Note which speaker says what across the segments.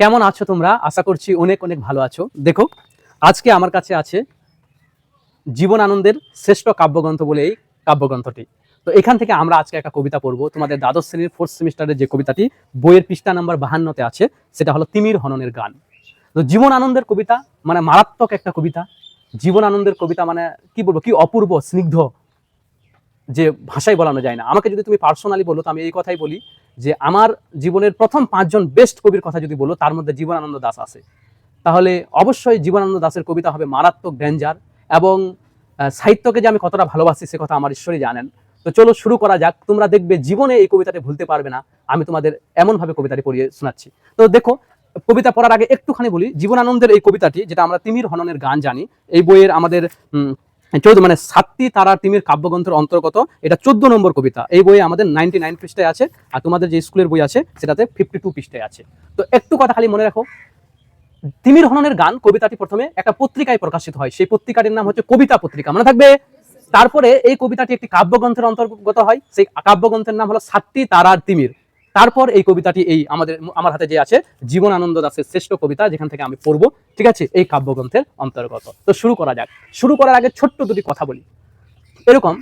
Speaker 1: কেমন আছো তোমরা? আশা করছি অনেক অনেক ভালো আছো। দেখো, আজকে আমার কাছে আছে জীবন আনন্দের শ্রেষ্ঠ কাব্যগ্রন্থ বলে এই কাব্যগ্রন্থটি। তো এখান থেকে আমরা আজকে একটা কবিতা পড়ব। তোমাদের দ্বাদশ শ্রেণির ফোর্থ সেমিস্টারের যে কবিতাটি, বইয়ের পৃষ্ঠা নাম্বার বাহান্নতে আছে, সেটা হলো তিমির হননের গান। তো জীবন আনন্দের কবিতা মানে মারাত্মক একটা কবিতা। জীবন আনন্দের কবিতা মানে কি বলব, কি অপূর্ব, স্নিগ্ধ, যে ভাষায় বলানো যায় না। আমাকে যদি তুমি পার্সোনালি বলো, তো আমি এই কথাই বলি যে আমার জীবনের প্রথম পাঁচজন বেস্ট কবির কথা যদি বলো, তার মধ্যে জীবনানন্দ দাস আছে। তাহলে অবশ্যই জীবনানন্দ দাসের কবিতা হবে মারাত্মক ডেঞ্জার এবং সাহিত্যকে যে আমি কতটা ভালোবাসি, সে কথা আমার ঈশ্বরই জানেন। তো চলো শুরু করা যাক। তোমরা দেখবে জীবনে এই কবিতাটি ভুলতে পারবে না। আমি তোমাদের এমনভাবে কবিতাটি পড়িয়ে শোনাচ্ছি। তো দেখো, কবিতা পড়ার আগে একটুখানি বলি। জীবনানন্দের এই কবিতাটি, যেটা আমরা তিমির হননের গান জানি, এই বইয়ের আমাদের চৌদ্দ মানে সাতটি তারা তিমির কাব্যগ্রন্থের অন্তর্গত এটা চোদ্দ নম্বর কবিতা। এই বইয়ে আমাদের নাইনটি নাইন পৃষ্ঠায় আছে আর তোমাদের যে স্কুলের বই আছে সেটাতে ফিফটি টু পৃষ্ঠায় আছে। তো একটু কথা খালি মনে রাখো, তিমির হননের গান কবিতাটি প্রথমে একটা পত্রিকায় প্রকাশিত হয়। সেই পত্রিকাটির নাম হচ্ছে কবিতা পত্রিকা। মনে থাকবে? তারপরে এই কবিতাটি একটি কাব্যগ্রন্থের অন্তর্গত হয়। সেই কাব্যগ্রন্থের নাম হলো সাতটি তারার তিমির। তারপর এই কবিতাটি এই আমাদের, আমার হাতে যে আছে জীবন আনন্দ দাসের শ্রেষ্ঠ কবিতা, যেখান থেকে আমি পড়ব, ঠিক আছে? এই কাব্যগ্রন্থের অন্তর্গত। তো শুরু করা যাক। শুরু করার আগে ছোট্ট দুটি কথা বলি। এরকম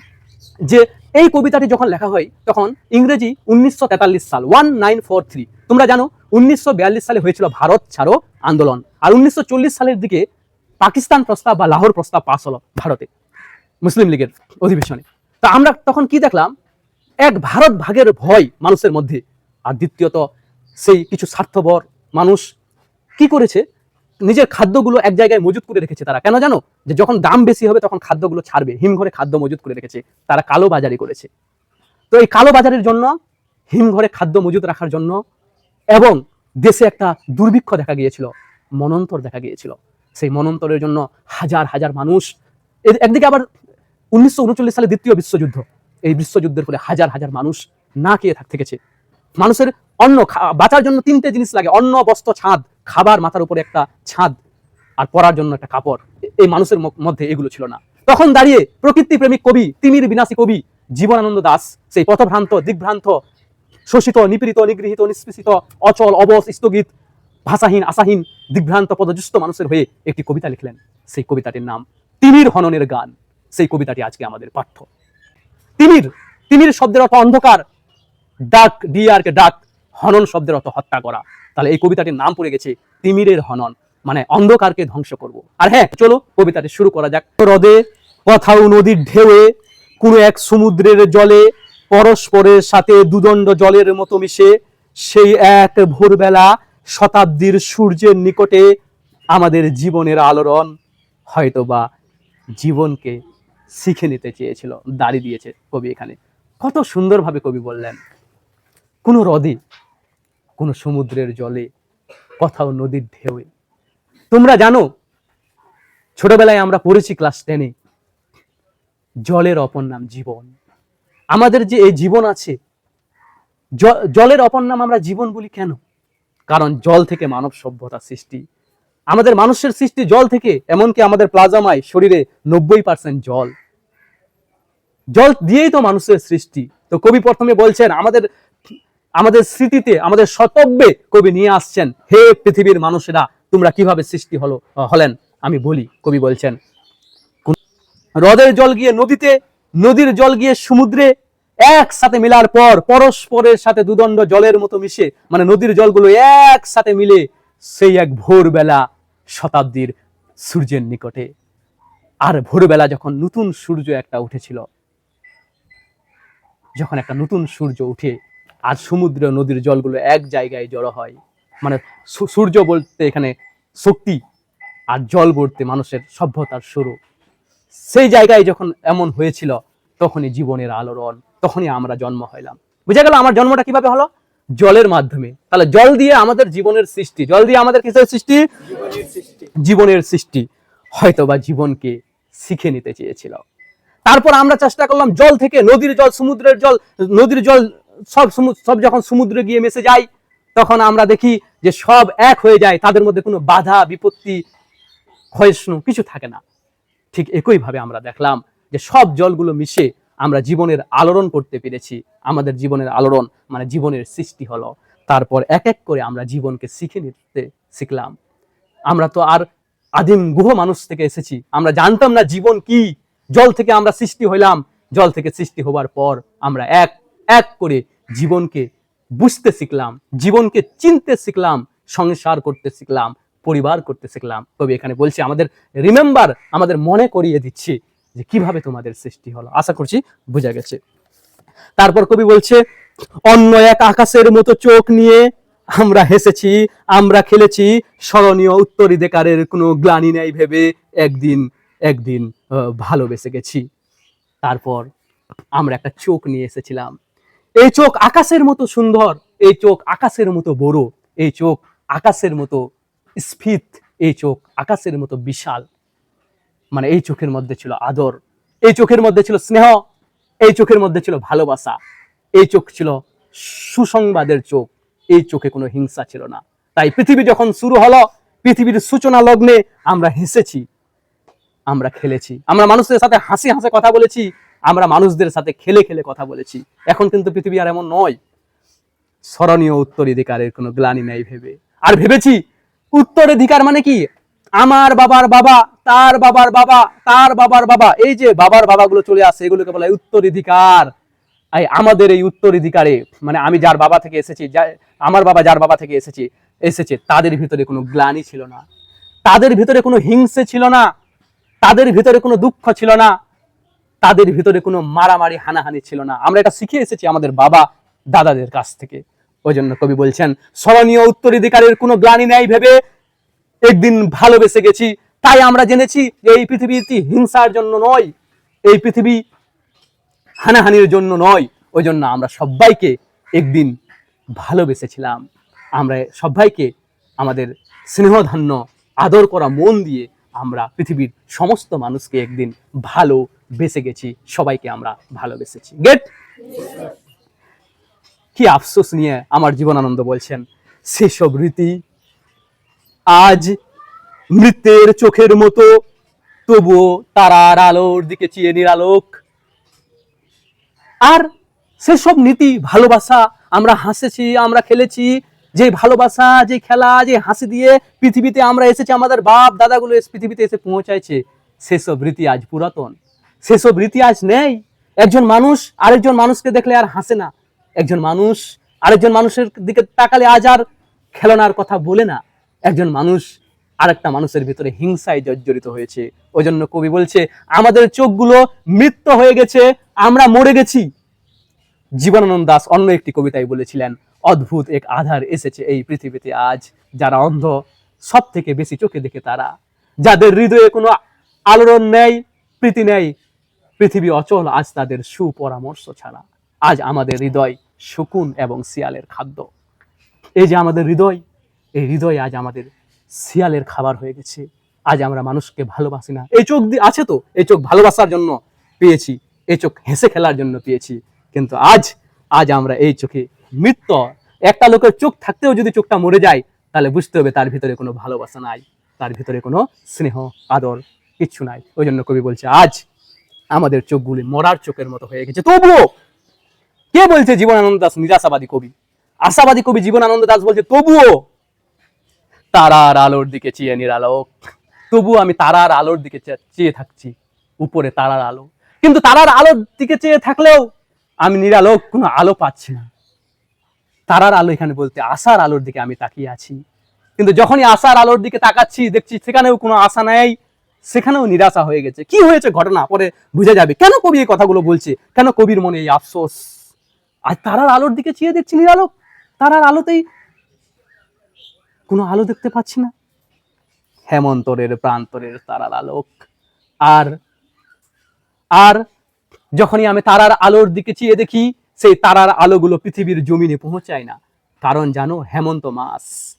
Speaker 1: যে এই কবিতাটি যখন লেখা হয়, তখন ইংরেজি উনিশশো তেতাল্লিশ সাল, ওয়ান নাইন ফোর থ্রি। তোমরা জানো, উনিশশো বিয়াল্লিশ সালে হয়েছিল ভারত ছাড়ো আন্দোলন। আর উনিশশো চল্লিশ সালের দিকে পাকিস্তান প্রস্তাব বা লাহোর প্রস্তাব পাস হলো ভারতে, মুসলিম লীগের অধিবেশনে। তা আমরা তখন কি দেখলাম? এক ভারত ভাগের ভয় মানুষের মধ্যে। আর দ্বিতীয়ত, সেই কিছু স্বার্থপর মানুষ কি করেছে? নিজের খাদ্যগুলো এক জায়গায় মজুত করে রেখেছে তারা। কেন জানো? যে যখন দাম বেশি হবে তখন খাদ্যগুলো ছাড়বে। হিমঘরে খাদ্য মজুত করে রেখেছে। তারা কালো বাজারি করেছে। তো এই কালো বাজারের জন্য, হিমঘরে খাদ্য মজুত রাখার জন্য এবং দেশে একটা দুর্ভিক্ষ দেখা গিয়েছিল, মনন্তর দেখা গিয়েছিল। সেই মনন্তরের জন্য হাজার হাজার মানুষ একদিকে আবার উনিশশো উনচল্লিশ সালে দ্বিতীয় বিশ্বযুদ্ধ। এই বিশ্বযুদ্ধের ফলে হাজার হাজার মানুষ না খেয়ে থাক থেকেছে। মানুষের অন্ন বাঁচার জন্য তিনটে জিনিস লাগে। অন্ন, বস্ত্র, ছাদ, খাবার, মাথার উপরে একটা ছাদ আর পরার জন্য একটা কাপড়। এই মানুষের মধ্যে এগুলো ছিল না। তখন দাঁড়িয়ে প্রকৃতি প্রেমিক কবি, তিমির বিনাশী কবি জীবনানন্দ দাস, সেই পথভ্রান্ত, দিগ্ভ্রান্ত, শোষিত, নিপীড়িত, নিগৃহীত, নিষ্পেষিত, অচল অবস স্থগিত, ভাষাহীন, আশাহীন, দিগ্ভ্রান্ত পদযুস্ত মানুষের হয়ে একটি কবিতা লিখলেন। সেই কবিতাটির নাম তিমির হননের গান। সেই কবিতাটি আজকে আমাদের পাঠ্য। তিমির তিমির শব্দের অর্থ অন্ধকার। ডাক ডিআরকে ডাক, হনন শব্দের অর্থ হত্যা করা। তাহলে এই কবিতাটির নাম পড়ে গেছে তিমিরের হনন মানে অন্ধকারকে ধ্বংস করব। আর হ্যাঁ চলো কবিতাটি শুরু করা যাক। হ্রদে কোথাও নদীর ঢেউয়ে, কোনো এক সমুদ্রের জলে, পরস্পরের সাথে দুদণ্ড জলের মতো মিশে, সেই এক ভোরবেলা শতাব্দীর সূর্যের নিকটে আমাদের জীবনের আলোড়ন হয়তোবা জীবনকে শিখে নিতে চেয়েছিল, দাড়ি দিয়েছে কবি এখানে। কত সুন্দরভাবে কবি বললেন। কোনো হ্রদে, কোনো সমুদ্রের জলে, কোথাও নদীর ঢেউয়ে। তোমরা জানো, ছোটবেলায় আমরা পড়েছি ক্লাস টেনে জলের অপর নাম জীবন। আমাদের যে এই জীবন আছে জলের অপর নাম আমরা জীবন বলি কেন? কারণ জল থেকে মানব সভ্যতা সৃষ্টি। আমাদের মানুষের সৃষ্টি জল থেকে, এমনকি আমাদের প্লাজমায় শরীরে নব্বই পার্সেন্ট জল। জল দিয়েই তো মানুষের সৃষ্টি। তো কবি প্রথমে বলছেন, আমাদের আমাদের স্মৃতিতে, আমাদের শতব্যে কবি নিয়ে আসছেন, হে পৃথিবীর মানুষেরা, তোমরা কীভাবে সৃষ্টি হলো হলেন? আমি বলি, কবি বলছেন হ্রদের জল গিয়ে নদীতে, নদীর জল গিয়ে সমুদ্রে, একসাথে মিলার পর পরস্পরের সাথে দুদণ্ড জলের মতো মিশে মানে নদীর জলগুলো একসাথে মিলে সেই এক ভোরবেলা শতাব্দীর সূর্যের নিকটে। আর ভোরবেলা যখন নতুন সূর্য একটা উঠেছিল, যখন একটা নতুন সূর্য উঠে আর সমুদ্র নদীর জলগুলো এক জায়গায় জড়ো হয়। মানে সূর্য বলতে এখানে শক্তি আর জল বলতে মানুষের সভ্যতার শুরু। সেই জায়গায় যখন এমন হয়েছিল, তখনই জীবনের আলোড়ন, তখনই আমরা জন্ম হইলাম। বুঝা গেল আমার জন্মটা কীভাবে হলো? জলের মাধ্যমে। তাহলে জল দিয়ে আমাদের জীবনের সৃষ্টি, জল দিয়ে আমাদের কিসের সৃষ্টি? জীবনের সৃষ্টি। হয়তো বা জীবনকে শিখে নিতে চেয়েছিল। তারপর আমরা চেষ্টা করলাম জল থেকে নদীর জল, সমুদ্রের জল, নদীর জল সব সব যখন সমুদ্রে গিয়ে মিশে যায় তখন আমরা দেখি যে সব এক হয়ে যায়, তাদের মধ্যে কোনো বাধা, বিপত্তি, ক্ষয়ষ্ণু কিছু থাকে না। ঠিক একইভাবে আমরা দেখলাম যে সব জলগুলো মিশে আমরা জীবনের আলোড়ন করতে পেরেছি। আমাদের জীবনের আলোড়ন মানে জীবনের সৃষ্টি হলো। তারপর এক এক করে আমরা জীবনকে শিখে নিতে শিখলাম। আমরা তো আর আদিম গুহ মানুষ থেকে এসেছি। আমরা জানতাম না জীবন কি। জল থেকে আমরা সৃষ্টি হইলাম। জল থেকে সৃষ্টি হবার পর আমরা এক এক করে জীবনকে বুঝতে শিখলাম, জীবনকে চিনতে শিখলাম, সংসার করতে শিখলাম, পরিবার করতে শিখলাম। কবি এখানে বলছে, আমাদের রিমেম্বার আমাদের মনে করিয়ে দিচ্ছি যে কীভাবে তোমাদের সৃষ্টি হলো। আশা করছি বোঝা গেছে। তারপর কবি বলছে, অন্য এক আকাশের মতো চোখ নিয়ে আমরা হেসেছি, আমরা খেলেছি, স্মরণীয় উত্তরাধিকারের কোনো গ্লানি নেই ভেবে একদিন একদিন ভালোবেসে গেছি। তারপর আমরা একটা চোখ নিয়ে এসেছিলাম এই চোখ আকাশের মতো সুন্দর, এই চোখ আকাশের মতো বড়, এই চোখ আকাশের মতো স্ফীত, এই চোখ আকাশের মতো বিশাল। মানে এই চোখের মধ্যে ছিল আদর, এই চোখের মধ্যে ছিল স্নেহ, এই চোখের মধ্যে ছিল ভালোবাসা, এই চোখ ছিল সুসংবাদের চোখ, এই চোখে কোনো হিংসা ছিল না। তাই পৃথিবী যখন শুরু হলো, পৃথিবীর সূচনা লগ্নে আমরা হেসেছি, আমরা খেলেছি, আমরা মানুষদের সাথে হাসি হাসে কথা বলেছি আমরা মানুষদের সাথে খেলে খেলে কথা বলেছি। এখন কিন্তু পৃথিবী আর এমন নয়। স্মরণীয় উত্তরাধিকারের কোনো গ্লানি নেই ভেবে। আর ভেবেছি উত্তরাধিকার মানে কি? আমার বাবার বাবা, তার বাবার বাবা, তার বাবার বাবা। এই যে বাবার বাবাগুলো চলে আসে, এগুলোকে বলা হয় উত্তরাধিকার। এই আমাদের এই উত্তরাধিকারে মানে আমি যার বাবা থেকে এসেছি আমার বাবা যার বাবা থেকে এসেছি, এসেছে, তাদের ভিতরে কোনো গ্লানি ছিল না। তাদের ভিতরে কোনো হিংসে ছিল না। তাদের ভিতরে কোনো দুঃখ ছিল না। তাদের ভিতরে কোনো মারামারি, হানাহানি ছিল না। আমরা এটা শিখে এসেছি আমাদের বাবা দাদাদের কাছ থেকে। ওই জন্য কবি বলছেন, স্মরণীয় উত্তরাধিকারের কোনো গ্লানি নেই ভেবে একদিন ভালোবেসে গেছি। তাই আমরা জেনেছি যে এই পৃথিবীটি হিংসার জন্য নয়, এই পৃথিবী হানাহানির জন্য নয়। ওই জন্য আমরা সবাইকে একদিন ভালোবেসেছিলাম। আমরা সবাইকে আমাদের স্নেহধান্য, আদর করা মন দিয়ে আমরা পৃথিবীর সমস্ত মানুষকে একদিন ভালো বেসে গেছি, সবাইকে আমরা ভালোবেসেছি। গেট কি আফসোস নিয়ে আমার জীবনানন্দ বলছেন, সেসব রীতি আজ মৃত্যের চোখের মতো, তবুও তারার আলোর দিকে চেয়ে নিরালোক। আর সেসব নীতি ভালোবাসা, আমরা হাসেছি, আমরা খেলেছি, যে ভালোবাসা, যে খেলা, যে হাসি দিয়ে পৃথিবীতে আমরা এসেছি, আমাদের বাপ দাদাগুলো পৃথিবীতে এসে পৌঁছাইছে, সেসব রীতি আজ পুরাতন। সেসব রীতি আজ নেই। একজন মানুষ আরেকজন মানুষকে দেখলে আর হাসে না। একজন মানুষ আরেকজন মানুষের দিকে তাকালে আজ আর খেলনার কথা বলে না। একজন মানুষ আরেকটা মানুষের ভিতরে হিংসায় জর্জরিত হয়েছে। ওই জন্য কবি বলছে, আমাদের চোখগুলো মৃত্যু হয়ে গেছে, আমরা মরে গেছি। জীবনানন্দ দাস অন্য একটি কবিতায় বলেছিলেন, অদ্ভুত এক আধার এসেছে এই পৃথিবীতে আজ, যারা অন্ধ সব থেকে বেশি চোখে দেখে তারা। যাদের হৃদয়ে কোনো আলোড়ন নেই, প্রীতি নেই পৃথিবী অচল, আজ তাদের সুপরামর্শ ছাড়া। আজ আমাদের হৃদয় শকুন এবং শিয়ালের খাদ্য। এই যে আমাদের হৃদয়, এই হৃদয় আজ আমাদের শিয়ালের খাবার হয়ে গেছে। আজ আমরা মানুষকে ভালোবাসি না। এই চোখ দিয়ে আছে তো? এই চোখ ভালোবাসার জন্য পেয়েছি। এই চোখ হেসে খেলার জন্য পেয়েছি। কিন্তু আজ আজ আমরা এই চোখে মৃত্যু। একটা লোকের চোখ থাকতেও যদি চোখটা মরে যায়, তাহলে বুঝতে হবে তার ভিতরে কোনো ভালোবাসা নাই। তার ভিতরে কোনো স্নেহ, আদর কিচ্ছু নাই। ওই জন্য কবি বলছে, আজ আমাদের চোখগুলি মরার চোখের মতো হয়ে গেছে। তবুও কে বলছে জীবনানন্দ দাস নিরাশাবাদী কবি? আশাবাদী কবি জীবনানন্দ দাস বলছে, তবুও তারার আলোর দিকে চেয়ে নিরালোক তবুও আমি তারার আলোর দিকে চেয়ে থাকছি, উপরে তারার আলো। কিন্তু তারার আলোর দিকে চেয়ে থাকলেও আমি নিরালোক কোনো আলো পাচ্ছি না। তারার আলো এখানে বলতে, আশার আলোর দিকে আমি তাকিয়ে আছি। কিন্তু যখনই আশার আলোর দিকে তাকাচ্ছি, দেখছি সেখানেও কোনো আশা নেই। সেখানেও নিরাশা হয়ে গেছে। কি হয়েছে ঘটনা? পরে বুঝে যাবে। কেন কবি এই কথাগুলো বলছে? কেন কবির মনে এই আফসোস? আজ তারার আলোর দিকে চেয়ে দেখছি নিরালোক। তারার আলোতেই কোনো আলো দেখতে পাচ্ছি না। হেমন্তরের প্রান্তরের তারার আলোক। আর আর যখনই আমি তারার আলোর দিকে চেয়ে দেখি, সেই তারার আলোগুলো পৃথিবীর জমিনে পৌঁছায় না। কারণ জানো, হেমন্ত মাস।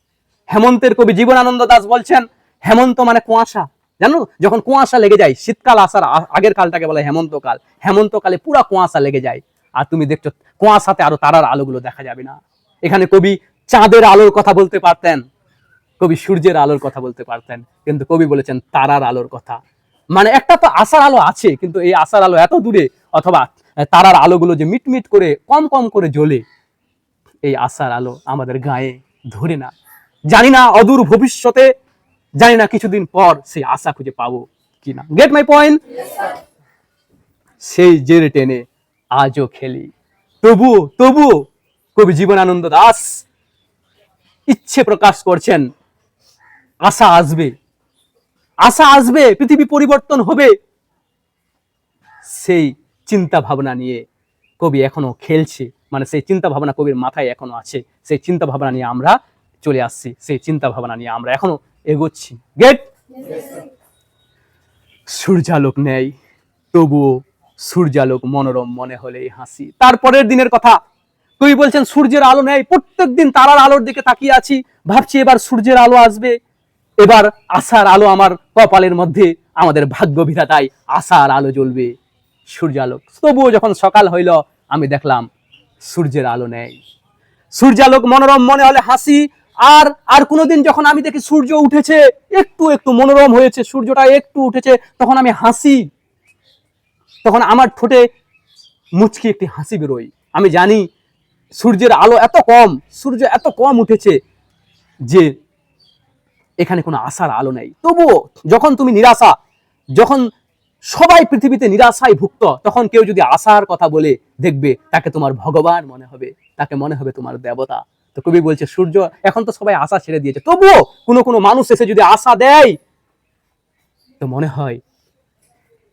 Speaker 1: হেমন্তের কবি জীবনানন্দ দাস বলছেন, হেমন্ত মানে কুয়াশা। জানো? যখন কুয়াশা লেগে যায়, শীতকাল আসার আগের কালটাকে বলে হেমন্তকাল। হেমন্তকালে পুরা কুয়াশা লেগে যায়। আর তুমি দেখছ, কুয়াশাতে আরও তারার আলোগুলো দেখা যাবে না। এখানে কবি চাঁদের আলোর কথা বলতে পারতেন। কবি সূর্যের আলোর কথা বলতে পারতেন। কিন্তু কবি বলেছেন, তারার আলোর কথা। মানে একটা তো আশার আলো আছে, কিন্তু এই আশার আলো এত দূরে, অথবা তারার আলোগুলো যে মিটমিট করে, কম কম করে জ্বলে, এই আশার আলো আমাদের গায়ে ধরে না। জানি না অদূর ভবিষ্যতে জানি না কিছুদিন পর সেই আশা খুঁজে পাবো কিনা। গেট মাই পয়েন্ট সেই জের টেনে আজও খেলি। তবু তবু কবি জীবনানন্দ দাস ইচ্ছে প্রকাশ করছেন আশা আসবে। আশা আসবে পৃথিবী পরিবর্তন হবে। সেই চিন্তা ভাবনা নিয়ে কবি এখনও খেলছে। মানে সেই চিন্তা ভাবনা কবির মাথায় এখনও আছে। সেই চিন্তা ভাবনা নিয়ে আমরা চলে আসছি। সেই চিন্তা ভাবনা নিয়ে আমরা এখনও এগোচ্ছি। গেট সূর্যালোক নেই, তবুও সূর্যালোক মনোরম মনে হলেই হাসি। তারপরের দিনের কথা, কবি বলছেন, সূর্যের আলো নেই প্রত্যেক দিন তারার আলোর দিকে তাকিয়ে আছি। ভাবছি এবার সূর্যের আলো আসবে। এবার আশার আলো আমার কপালের মধ্যে, আমাদের ভাগ্য বিধাতায় আশার আলো জ্বলবে। সূর্যালোক। তবুও যখন সকাল হইল, আমি দেখলাম সূর্যের আলো নেই। সূর্যালোক মনোরম মনে হলে হাসি আর আর কোনোদিন যখন আমি দেখি সূর্য উঠেছে, একটু একটু মনোরম হয়েছে, সূর্যটা একটু উঠেছে, তখন আমি হাসি, তখন আমার ঠোঁটে মুচকি একটি হাসি বেরোয়। আমি জানি সূর্যের আলো এত কম, সূর্য এত কম উঠেছে যে এখানে কোনো আশার আলো নেই। তবুও যখন তুমি নিরাশা, যখন সবাই পৃথিবীতে নিরাশায় ভুক্ত, তখন কেউ যদি আশার কথা বলে, দেখবে তাকে তোমার ভগবান মনে হবে, তাকে মনে হবে তোমার দেবতা। তো কবি বলছে, সূর্য, এখন তো সবাই আশা ছেড়ে দিয়েছে। তবুও কোনো কোনো মানুষ এসে যদি আশা দেয়, তো মনে হয়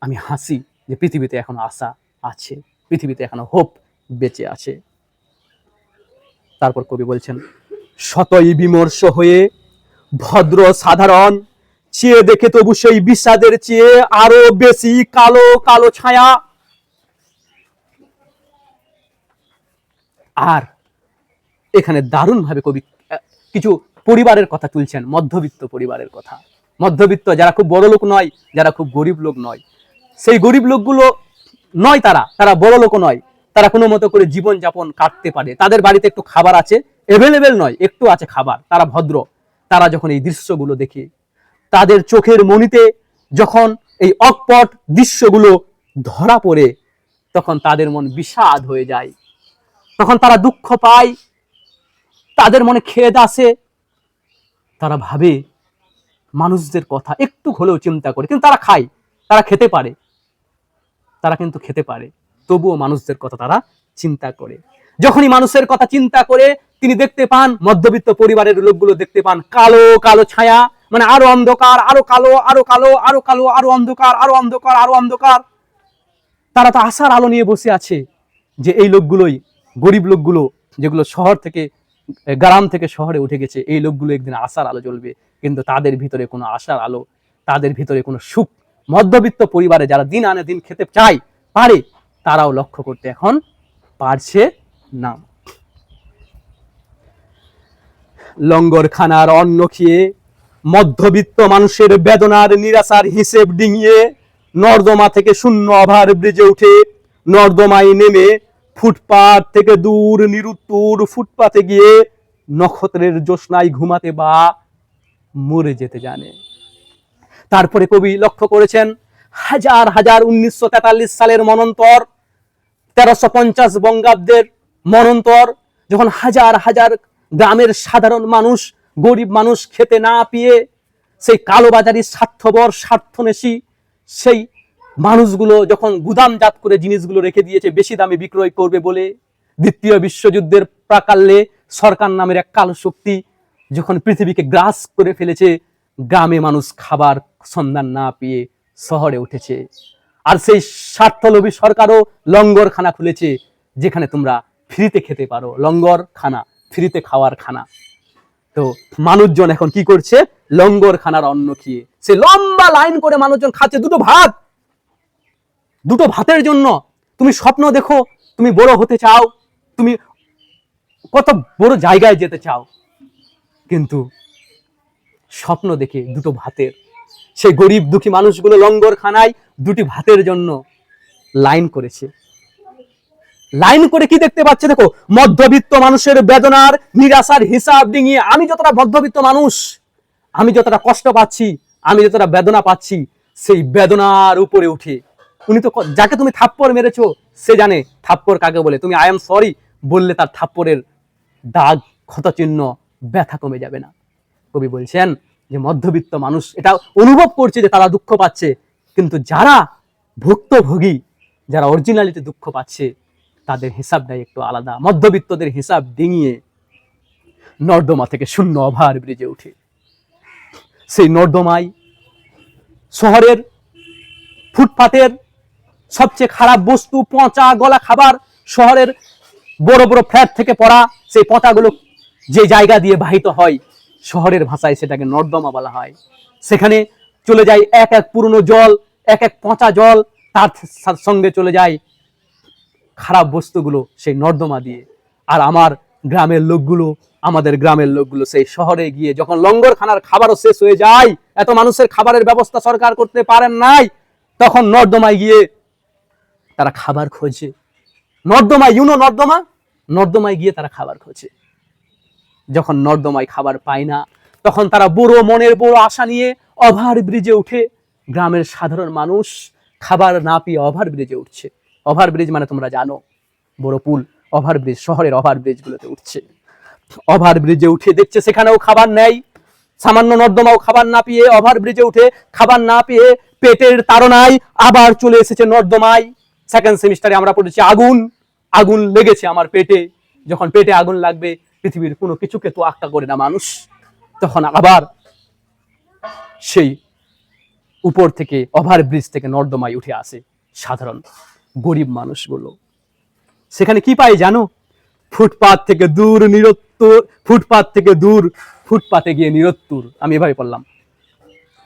Speaker 1: আমি হাসি যে পৃথিবীতে এখন আশা আছে, পৃথিবীতে এখনও হোপ বেঁচে আছে। তারপর কবি বলছেন, শতই বিমর্ষ হয়ে ভদ্র সাধারণ, চেয়ে দেখে তবু সেই বিষাদের চেয়ে আরও বেশি কালো কালো ছায়া। আর এখানে দারুণভাবে কবি কিছু পরিবারের কথা তুলছেন, মধ্যবিত্ত পরিবারের কথা। মধ্যবিত্ত যারা খুব বড় লোক নয়, যারা খুব গরিব লোক নয়। সেই গরিব লোকগুলো নয় তারা তারা বড় লোক নয়। তারা কোনো মতো করে জীবন যাপন কাটতে পারে। তাদের বাড়িতে একটু খাবার আছে এভেলেবেল নয়, একটু আছে খাবার। তারা ভদ্র। তারা যখন এই দৃশ্যগুলো দেখে, তাদের চোখের মনিতে যখন এই অকপট দৃশ্যগুলো ধরা পড়ে, তখন তাদের মন বিষাদ হয়ে যায়। তখন তারা দুঃখ পায় তাদের মনে খেদ আসে তারা ভাবে মানুষদের কথা একটু হলেও চিন্তা করে, কিন্তু তারা খায়, তারা খেতে পারে। তারা কিন্তু খেতে পারে, তবুও মানুষদের কথা তারা চিন্তা করে। যখনই মানুষের কথা চিন্তা করে, তিনি দেখতে পান মধ্যবিত্ত পরিবারের লোকগুলো দেখতে পান কালো কালো ছায়া মানে আরও অন্ধকার, আরও কালো আরও কালো আরও কালো, আরও অন্ধকার আরও অন্ধকার আরও অন্ধকার। তারা তো আশার আলো নিয়ে বসে আছে যে এই লোকগুলোই গরিব লোকগুলো, যেগুলো শহর থেকে গ্রাম থেকে শহরে উঠে গেছে, এই লোকগুলো একদিন আশার আলো জ্বলবে, কিন্তু তাদের ভিতরে কোনো আশার আলো, তাদের ভিতরে কোনো সুখ। মধ্যবিত্ত পরিবারে যারা দিন আনে দিন খেতে চায়, পারে, তারাও লক্ষ্য করতে এখন পারছে না। লঙ্গর খানার অন্ন খেয়ে মধ্যবিত্ত মানুষের বেদনার নিরাশার হিসেব ডিঙিয়ে নর্দমা থেকে শূন্য অভার ব্রিজে উঠে নর্দমায় নেমে ফুটপাত থেকে দূর, নিরুত্তর ফুটপাতে গিয়ে নক্ষত্রের জ্যোৎস্নায় ঘুমাতে বা মরে যেতে জানে। তারপরে কবি লক্ষ্য করেছেন, হাজার হাজার উনিশশো সালের মনন্তর, তেরোশো পঞ্চাশ বঙ্গাব্দের মনন্তর, যখন হাজার হাজার গ্রামের সাধারণ মানুষ, গরিব মানুষ খেতে না পেয়ে সেই কালোবাজারি স্বার্থবর স্বার্থনেশী সেই মানুষগুলো যখন গুদামজাত করে জিনিসগুলো রেখে দিয়েছে, বেশি দামে বিক্রয় করবে বলে দ্বিতীয় বিশ্বযুদ্ধের প্রাকাল্যে সরকার নামের এক কালো শক্তি যখন পৃথিবীকে গ্রাস করে ফেলেছে, গ্রামে মানুষ খাবার সন্ধান না পেয়ে শহরে উঠেছে। আর সেই স্বার্থলোভী সরকারও লঙ্গর খানা খুলেছে, যেখানে তোমরা ফ্রিতে খেতে পারো। লঙ্গর খানা ফ্রিতে খাওয়ার খানা। তো মানুষজন এখন কি করছে? লঙ্গর খানার অন্ন খেয়ে। সে লম্বা লাইন করে মানুষজন খাচ্ছে দুটো ভাত। দুটো ভাতের জন্য তুমি স্বপ্ন দেখো, তুমি বড় হতে চাও, তুমি কত বড় জায়গায় যেতে চাও। কিন্তু স্বপ্ন দেখে দুটো ভাতের, সেই গরিব দুঃখী মানুষগুলো লঙ্গর খানায় দুটি ভাতের জন্য লাইন করেছে। লাইন করে কি দেখতে পাচ্ছে দেখো? মধ্যবিত্ত মানুষের বেদনার নিরাশার হিসাব ডিঙিয়ে আমি যতটা মধ্যবিত্ত মানুষ, আমি যতটা কষ্ট পাচ্ছি, আমি যতটা বেদনা পাচ্ছি, সেই বেদনার উপরে উঠে উনি তো যাকে তুমি থাপ্পড় মেরেছো, সে জানে থাপ্পড় কাকে বলে। তুমি আই এম সরি বললে তার থাপ্পড়ের দাগ, ক্ষতচিহ্ন, ব্যথা কমে যাবে না। কবি বলছেন যে মধ্যবিত্ত মানুষ এটা অনুভব করছে যে তারা দুঃখ পাচ্ছে, কিন্তু যারা ভুক্তভোগী, যারা অরিজিনালিতে দুঃখ পাচ্ছে, তাদের হিসাবটাই একটু আলাদা। মধ্যবিত্তদের হিসাব ডিঙিয়ে নর্দমা থেকে শূন্য অভার ব্রিজে উঠে। সেই নর্দমায় শহরের ফুটপাতের সবচেয়ে খারাপ বস্তু, পচা গলা খাবার শহরের বড় বড় ফ্ল্যাট থেকে পড়া, সেই পচাগুলো যে জায়গা দিয়ে বাহিত হয়, শহরের ভাষায় সেটাকে নর্দমা বলা হয়। সেখানে চলে যায় এক এক পুরনো জল, এক এক পচা জল, তার সঙ্গে চলে যায় খারাপ বস্তুগুলো সেই নর্দমা দিয়ে। আর আমার গ্রামের লোকগুলো, আমাদের গ্রামের লোকগুলো সেই শহরে গিয়ে যখন লঙ্গরখানার খাবারও শেষ হয়ে যায়, এত মানুষের খাবারের ব্যবস্থা সরকার করতে পারেন নাই, তখন নর্দমায় গিয়ে তারা খাবার খোঁজে। নর্দমায় ইউনো নর্দমা? নর্দমায় গিয়ে তারা খাবার খোঁজে। যখন নর্দমায় খাবার পায় না, তখন তারা বুড়ো মনের বড় আশা নিয়ে ওভার ব্রিজে উঠে গ্রামের সাধারণ মানুষ খাবার না পেয়ে ওভার ব্রিজে উঠছে। ওভার ব্রিজ মানে তোমরা জানো, বড় পুল, ওভার ব্রিজ, শহরের ওভার ব্রিজগুলোতে উঠছে। ওভার ব্রিজে উঠে দেখছে সেখানেও খাবার নেই। সামান্য নর্দমাও খাবার না পেয়ে ওভার ব্রিজে উঠে খাবার না পেয়ে পেটের তাড়নায় আবার চলে এসেছে নর্দমায়। সেকেন্ড সেমিস্টারে আমরা পড়েছি আগুন। আগুন লেগেছে আমার পেটে। যখন পেটে আগুন লাগবে, পৃথিবীর কোনো কিছুকে তো আক্কা করে না মানুষ। তখন আবার সেই উপর থেকে ওভার ব্রিজ থেকে নর্দমায় উঠে আসে সাধারণ গরিব মানুষগুলো। সেখানে কি পাই জানো? ফুটপাত থেকে দূর নিরত্তর, ফুটপাত থেকে দূর, ফুটপাতে গিয়ে নিরত্তর। আমি এভাবে বললাম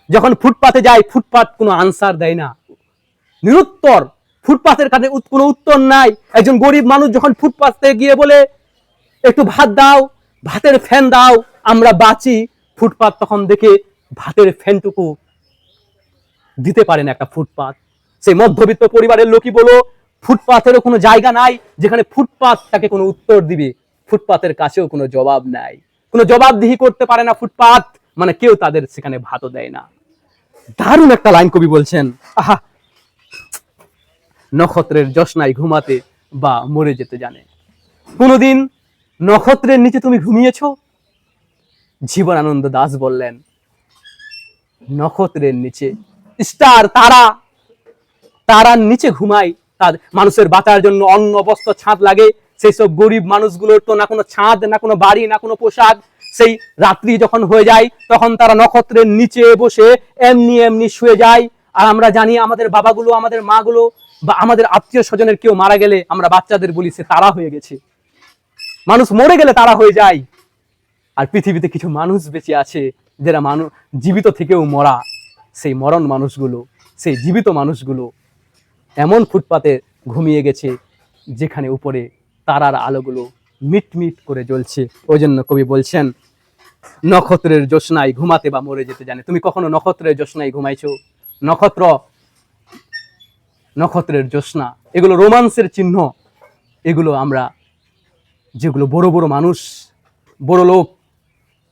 Speaker 1: যখন ফুটপাতে যাই, ফুটপাত কোনো আনসার দেয় না। নিরুত্তর। ফুটপাতের কাছে কোনো উত্তর নাই। একজন গরিব মানুষ যখন ফুটপাতে গিয়ে বলে, একটু ভাত দাও, ভাতের ফ্যান দাও, আমরা বাঁচি। ফুটপাত তখন দেখে ভাতের ফ্যানটুকু দিতে পারেন একটা ফুটপাত। সেই মধ্যবিত্ত পরিবারের লোকই বলো ফুটপাথেরও কোনো জায়গা নাই যেখানে ফুটপাত তাকে কোনো উত্তর দিবে। ফুটপাতের কাছেও কোনো জবাব নাই। কোনো জবাবদিহি করতে পারে না ফুটপাত মানে কেউ তাদের সেখানে ভাতও দেয় না। দারুণ একটা লাইন কবি বলছেন, আহা নক্ষত্রের জশনায় ঘুমাতে বা মরে যেতে জানে। কোনোদিন নক্ষত্রের নিচে তুমি ঘুমিয়েছো? জীবনানন্দ দাস বললেন, নক্ষত্রের নিচে স্টার তারা, তারার নিচে ঘুমাই। তার মানুষের বাঁচার জন্য অন্ন, বস্ত্র, ছাদ লাগে। সেই সব গরিব মানুষগুলোর তো না কোনো ছাদ, না কোনো বাড়ি, না কোনো পোশাক। সেই রাত্রি যখন হয়ে যায়, তখন তারা নক্ষত্রের নিচে বসে এমনি এমনি শুয়ে যায়। আর আমরা জানি আমাদের বাবাগুলো, আমাদের মাগুলো বা আমাদের আত্মীয় স্বজনের কেউ মারা গেলে আমরা বাচ্চাদের বলি সে তারা হয়ে গেছে। মানুষ মরে গেলে তারা হয়ে যায়। আর পৃথিবীতে কিছু মানুষ বেঁচে আছে, যারা মানুষ জীবিত থেকেও মরা। সেই মরণ মানুষগুলো, সেই জীবিত মানুষগুলো এমন ফুটপাতে ঘুমিয়ে গেছে, যেখানে উপরে তারার আলোগুলো মিটমিট করে জ্বলছে। ওই জন্য কবি বলছেন, নক্ষত্রের জ্যোৎস্নায় ঘুমাতে বা মরে যেতে জানে। তুমি কখনো নক্ষত্রের জ্যোৎস্নায় ঘুমাইছো? নক্ষত্র নক্ষত্রের জ্যোৎস্না, এগুলো রোমান্সের চিহ্ন। এগুলো আমরা, যেগুলো বড় বড় মানুষ, বড় লোক,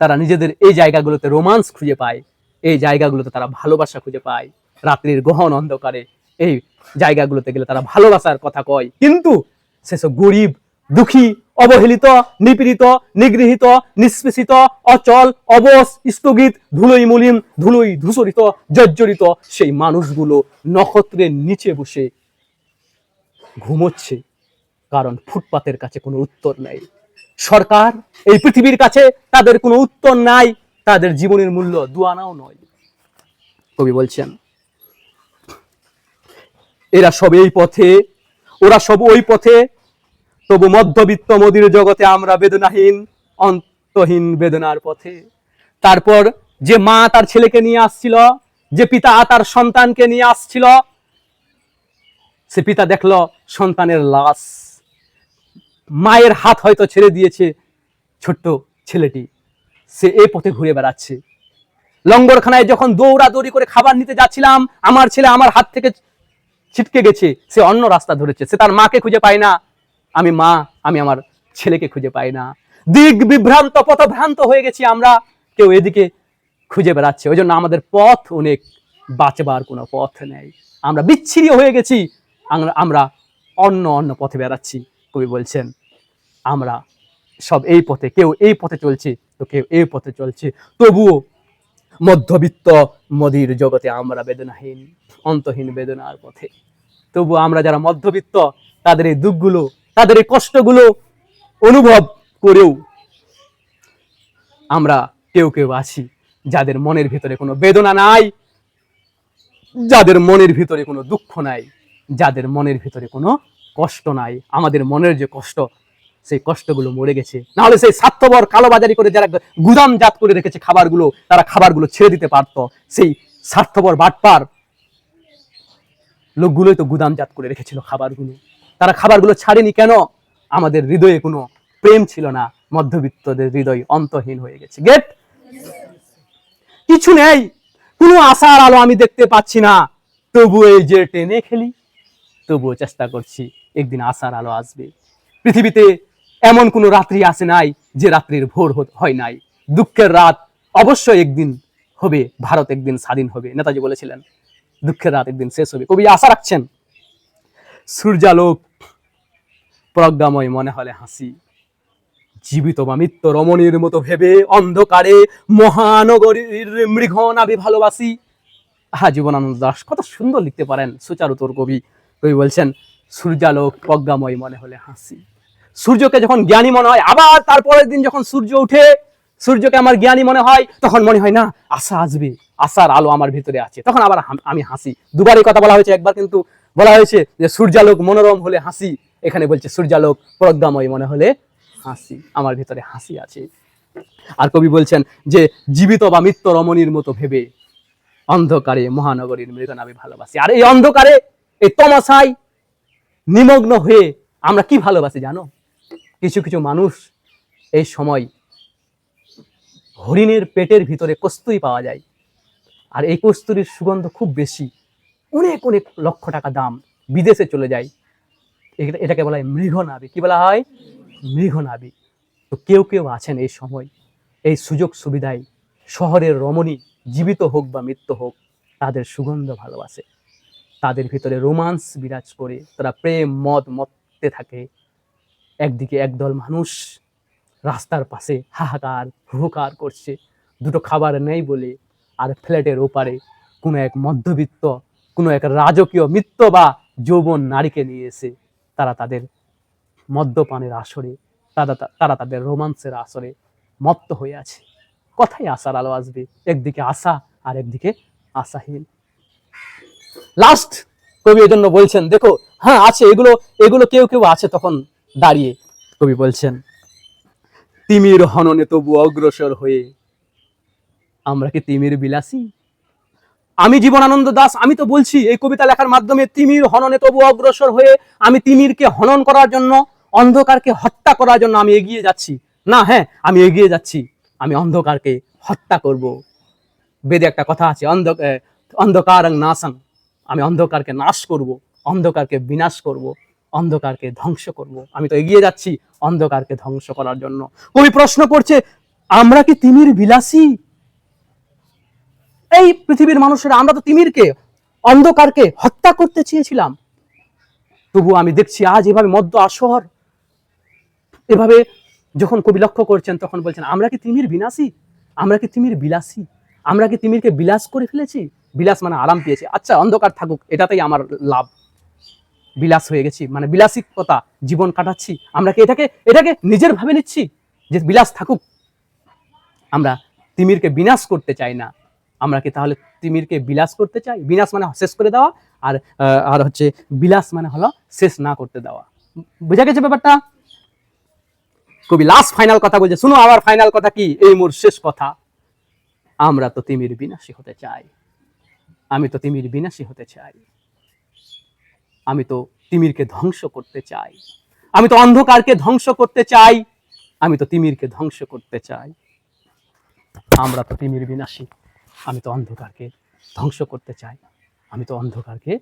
Speaker 1: তারা নিজেদের এই জায়গাগুলোতে রোমান্স খুঁজে পায়, এই জায়গাগুলোতে তারা ভালোবাসা খুঁজে পায়। রাত্রির গহন অন্ধকারে এই জায়গাগুলোতে গেলে তারা ভালোবাসার কথা কয়। কিন্তু সেসব গরিব দুঃখী, অবহেলিত, নিপীড়িত, নিগৃহীত, নিষ্পেষিত, অচল অবস স্থগিত, ধুলোই মলিন, ধুলোই ধূসরিত, জর্জরিত সেই মানুষগুলো নক্ষত্রের নিচে বসে ঘুমোচ্ছে। কারণ ফুটপাতের কাছে কোনো উত্তর নেই। সরকার এই পৃথিবীর কাছে তাদের কোনো উত্তর নাই, তাদের জীবনের মূল্য দুয়ানাও নয়। কবি বলছেন, এরা সব এই পথে, ওরা সব ওই পথে তবু মধ্যবিত্ত মদির জগতে আমরা বেদনাহীন, অন্তহীন বেদনার পথে। তারপর যে মা তার ছেলেকে নিয়ে আসছিল, যে পিতা তার সন্তানকে নিয়ে আসছিল, সে পিতা দেখল সন্তানের লাশ। মায়ের হাত হয়তো ছেড়ে দিয়েছে ছোট্ট ছেলেটি। সে এ পথে ঘুরে বেড়াচ্ছে। লঙ্গরখানায় যখন দৌড়াদৌড়ি করে খাবার নিতে যাচ্ছিলাম, আমার ছেলে আমার হাত থেকে ছিটকে গেছে, সে অন্য রাস্তা ধরেছে। সে তার মাকে খুঁজে পায় না। আমি মা, আমি আমার ছেলেকে খুঁজে পাই না। দিক বিভ্রান্ত, পথভ্রান্ত হয়ে গেছি আমরা। কেউ এদিকে খুঁজে বেড়াচ্ছে। ওই জন্য আমাদের পথ অনেক বাঁচবার কোনো পথ নেই। আমরা বিচ্ছিরি হয়ে গেছি। আমরা- অন্য অন্য পথে বেড়াচ্ছি, কবি বলছেন। আমরা সব এই পথে, কেউ এই পথে চলছে তো কেউ এই পথে চলছে। তবুও মধ্যবিত্ত মদির জগতে আমরা বেদনাহীন, অন্তহীন বেদনার পথে। তবু আমরা যারা মধ্যবিত্ত, তাদের এই দুঃখগুলো তাদের এই কষ্টগুলো অনুভব করেও আমরা কেউ কেউ আছি যাদের মনের ভিতরে কোনো বেদনা নাই, যাদের মনের ভিতরে কোনো দুঃখ নাই, যাদের মনের ভিতরে কোনো কষ্ট নাই। আমাদের মনের যে কষ্ট, সেই কষ্টগুলো মরে গেছে। নাহলে সেই স্বার্থপর কালোবাজারি করে যারা গুদামজাত করে রেখেছে খাবারগুলো, তারা খাবারগুলো ছেড়ে দিতে পারতো। সেই স্বার্থপর বাটপার লোকগুলোই তো গুদামজাত করে রেখেছিল খাবারগুলো। তারা খাবারগুলো ছাড়েনি কেন? আমাদের হৃদয়ে কোনো প্রেম ছিল না। মধ্যবিত্তদের হৃদয় অন্তহীন হয়ে গেছে। গেট কিছু নেই। কোনো আশার আলো আমি দেখতে পাচ্ছি না। তবু এই যে টেনে খেলি। তবুও চেষ্টা করছি। একদিন আশার আলো আসবে। পৃথিবীতে এমন কোনো রাত্রি আসে নাই যে রাত্রির ভোর হয় নাই। দুঃখের রাত অবশ্যই একদিন হবে। ভারত একদিন স্বাধীন হবে। নেতাজি বলেছিলেন, দুঃখের রাত একদিন শেষ হবে। কবি আশা রাখছেন, সূর্যালোক প্রজ্ঞাময় মনে হলে হাসি। জীবিত বা মৃত্যু রমণীর মতো ভেবে অন্ধকারে মহানগরীর মৃগ নাবি ভালোবাসি। হা জীবনানন্দ দাস, কত সুন্দর লিখতে পারেন সুচারুতর কবি। কবি বলছেন, সূর্যালোক প্রজ্ঞাময় মনে হলে হাসি। সূর্যকে যখন জ্ঞানী মনে হয়, আবার তারপরের দিন যখন সূর্য উঠে সূর্যকে আমার জ্ঞানী মনে হয়, তখন মনে হয়, না, আশা আসবে, আশার আলো আমার ভিতরে আছে। তখন আবার আমি হাসি। দুবার এই কথা বলা হয়েছে, একবার কিন্তু বলা হয়েছে যে, সূর্যালোক মনোরম হলে হাসি। এখানে বলছে সূর্যালোক, প্রজ্ঞাময় মনে হলে হাসি, আমার ভিতরে হাসি আছে। আর কবি বলছেন যে, জীবিত বা মৃত্যু রমণীর মতো ভেবে অন্ধকারে, মহানগরীর মৃগনামে ভালোবাসি। আর এই অন্ধকারে, এই তমাশায় নিমগ্ন হয়ে আমরা কি ভালোবাসি জানো? কিছু কিছু মানুষ এই সময় হরিণের পেটের ভিতরে কস্তুরি পাওয়া যায়। আর এই কস্তুরির সুগন্ধ খুব বেশি। অনেক অনেক লক্ষ টাকা দাম। বিদেশে চলে যায়। এটাকে বলা হয় মৃগনাবি কি বলা হয়? মৃগনাবি তো কেউ কেউ আছেন এই সময়। এই সুযোগ সুবিধায় শহরের রমণী জীবিত হোক বা মৃত্যু হোক, তাদের সুগন্ধ ভালোবাসে। তাদের ভিতরে রোমান্স বিরাজ করে, তারা প্রেম, মদ, মত্তে থাকে। একদিকে একদল মানুষ রাস্তার পাশে হাহাকার, হুহুকার করছে, দুটো খাবার নেই বলে, আর ফ্ল্যাটের ওপারে কোনো এক মধ্যবিত্ত, কোনো এক রাজকীয় মিত্র বা যৌবন নারীকে নিয়ে এসে তারা তাদের মদ্যপানের আসরে, তারা তারা তাদের রোমান্সের আসরে মত্ত হয়ে আছে। কথাই আশার আলো আসবে। একদিকে আশা আর একদিকে আশাহীন। লাস্ট কবি এজন্য বলছেন, দেখো হ্যাঁ আছে, এগুলো এগুলো কেউ কেউ আছে তখন দাঁড়িয়ে। কবি বলছেন, তিমির হননে তবু অগ্রসর হয়ে, আমরা কি তিমির বিলাসী? আমি জীবনানন্দ দাস, আমি তো বলছি, এই কবিতা লেখার মাধ্যমে তিমির হননে তবু অগ্রসর হয়ে আমি তিমিরকে হনন করার জন্য, অন্ধকারকে হত্যা করার জন্য আমি এগিয়ে যাচ্ছি। না হ্যাঁ আমি এগিয়ে যাচ্ছি। আমি অন্ধকারকে হত্যা করব। বেদে একটা কথা আছে, অন্ধ অন্ধকার নাশন আমি অন্ধকারকে নাশ করব, অন্ধকারকে বিনাশ করব, অন্ধকারকে ধ্বংস করব। আমি তো এগিয়ে যাচ্ছি অন্ধকারকে ধ্বংস করার জন্য। কবি প্রশ্ন করছে, আমরা কি তিমির বিলাসী? এই পৃথিবীর মানুষেরা, আমরা তো তিমিরকে, অন্ধকারকে হত্যা করতে চেয়েছিলাম। তবু আমি দেখছি আজ এভাবে মদ্য আসর এভাবে যখন কবি লক্ষ্য করছেন, তখন বলছেন, আমরা কি তিমির বিনাশী? আমরা কি তিমির বিলাসী? আমরা কি তিমিরকে বিলাস করে ফেলেছি? বিলাস মানে আরাম পেয়েছি। আচ্ছা অন্ধকার থাকুক, এটাতেই আমার লাভ। বিলাস হয়ে গেছি মানে বিলাসিকতা জীবন কাটাচ্ছি। আমরা কি এটাকে এটাকে নিজের ভাবে নিচ্ছি? যে বিলাস থাকুক, আমরা তিমিরকে বিনাশ করতে চাই না। আমরা কি তাহলে তিমিরকে বিলাস করতে চাই? বিনাশ মানে শেষ করে দেওয়া আর আর হচ্ছে বিলাস মানে হলো শেষ না করতে দেওয়া। বুঝা গেছে ব্যাপারটা? কবি লাস্ট ফাইনাল কথা বলছে। শুনো আবার ফাইনাল কথা কি? এই মোর শেষ কথা। আমরা তো তিমির বিনাশী হতে চাই। আমি তো তিমির বিনাশী হতে চাই। আমি তো তিমিরকে ধ্বংস করতে চাই। আমি তো অন্ধকারকে ধ্বংস করতে চাই। আমি তো তিমিরকে ধ্বংস করতে চাই। আমরা তো তিমির বিনাশী। আমি তো অন্ধকারকে ধ্বংস করতে চাই। আমি তো অন্ধকারকে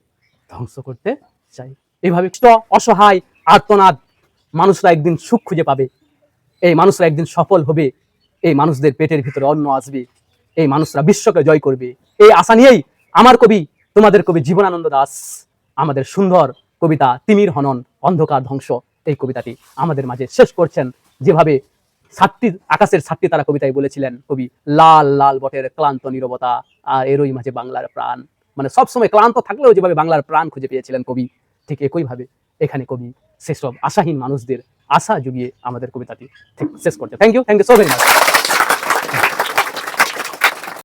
Speaker 1: ধ্বংস করতে চাই। এইভাবে অসহায়, আর্তনাদ মানুষরা একদিন সুখ খুঁজে পাবে। এই মানুষরা একদিন সফল হবে। এই মানুষদের পেটের ভিতরে অন্ন আসবে। এই মানুষরা বিশ্বকে জয় করবে। এই আশা নিয়েই আমার কবি, তোমাদের কবি জীবনানন্দ দাস, আমাদের সুন্দর কবিতা তিমির হনন, অন্ধকার ধ্বংস। এই কবিতাটি আমাদের মাঝে শেষ করছেন। যেভাবে সাতটি, আকাশের সাতটি তারা কবিতায় বলেছিলেন কবি। লাল লাল বটের ক্লান্ত নিরবতা আর এরই মাঝে বাংলার প্রাণ। মানে সবসময় ক্লান্ত থাকলেও যেভাবে বাংলার প্রাণ খুঁজে পেয়েছিলেন কবি, ঠিক একইভাবে এখানে কবি সেসব আশাহীন মানুষদের আশা জুগিয়ে আমাদের কবিতাটি ঠিক শেষ করছে। Thank you thank you so very much